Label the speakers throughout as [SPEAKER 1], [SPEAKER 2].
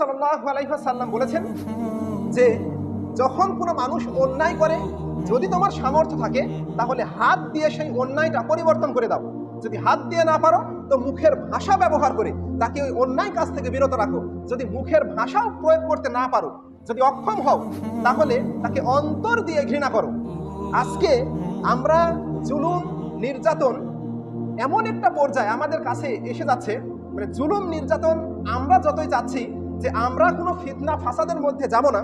[SPEAKER 1] আলাইহি বলেছেন যে, যখন কোনো মানুষ অন্যায় করে, যদি তোমার সামর্থ্য থাকে, তাহলে হাত দিয়ে সেই অন্যায়টা পরিবর্তন করে দাও। যদি হাত দিয়ে না পারো, তো মুখের ভাষা ব্যবহার করে তাকে ওই অন্যায় কাজ থেকে বিরত রাখো। যদি মুখের ভাষাও প্রয়োগ করতে না পারো, যদি অক্ষম হও, তাহলে তাকে অন্তর দিয়ে ঘৃণা করো। আজকে আমরা জুলুম, নির্যাতন এমন একটা পর্যায়ে আমাদের কাছে এসে যাচ্ছে মানে জুলুম, নির্যাতন আমরা যতই চাচ্ছি যে আমরা কোনো ফিতনা ফাসাদের মধ্যে যাব না,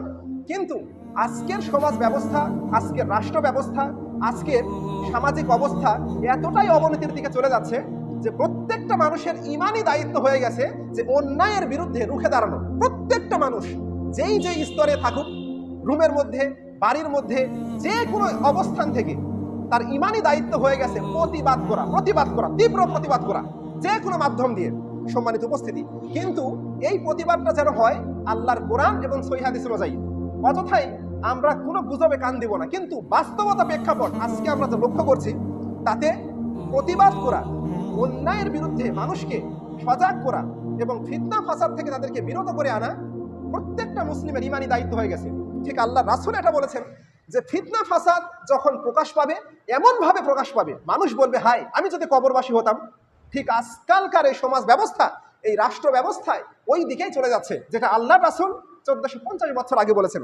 [SPEAKER 1] কিন্তু আজকের সমাজ ব্যবস্থা, আজকের রাষ্ট্র ব্যবস্থা, আজকের সামাজিক অবস্থা এতটাই অবনতির দিকে চলে যাচ্ছে যে প্রত্যেকটা মানুষের ইমানই দায়িত্ব হয়ে গেছে যে অন্যায়ের বিরুদ্ধে রুখে দাঁড়ানো। প্রত্যেকটা মানুষ যেই যেই স্তরে থাকুক, রুমের মধ্যে, বাড়ির মধ্যে, যে কোনো অবস্থান থেকে তার ইমানই দায়িত্ব হয়ে গেছে প্রতিবাদ করা প্রতিবাদ করা, তীব্র প্রতিবাদ করা, যে কোনো মাধ্যম দিয়ে। সম্মানিত উপস্থিতি। কিন্তু এই প্রতিবাদটা যেন হয় আল্লাহর কোরআন এবং সহিহাদিস অনুযায়ী। অযথাই আমরা কোনো গুজবে কান দিব না। কিন্তু বাস্তবতা প্রেক্ষাপট আজকে আমরা যা লক্ষ্য করছি, তাতে প্রতিবাদ করা, অন্যায়ের বিরুদ্ধে মানুষকে সজাগ করা এবং ফিতনা ফাসাদ থেকে তাদেরকে বিরত করে আনা প্রত্যেকটা মুসলিমের ইমানি দায়িত্ব হয়ে গেছে। ঠিক আল্লাহ রাসুল এটা বলেছেন যে ফিতনা ফাসাদ যখন প্রকাশ পাবে, এমনভাবে প্রকাশ পাবে, মানুষ বলবে হাই আমি যদি কবরবাসী হতাম ঠিক আজকালকার এই সমাজ ব্যবস্থা, এই রাষ্ট্র ব্যবস্থায় ওই দিকেই চলে যাচ্ছে, যেটা আল্লাহ রাসুল চোদ্দশো পঞ্চাশ বছর আগে বলেছেন।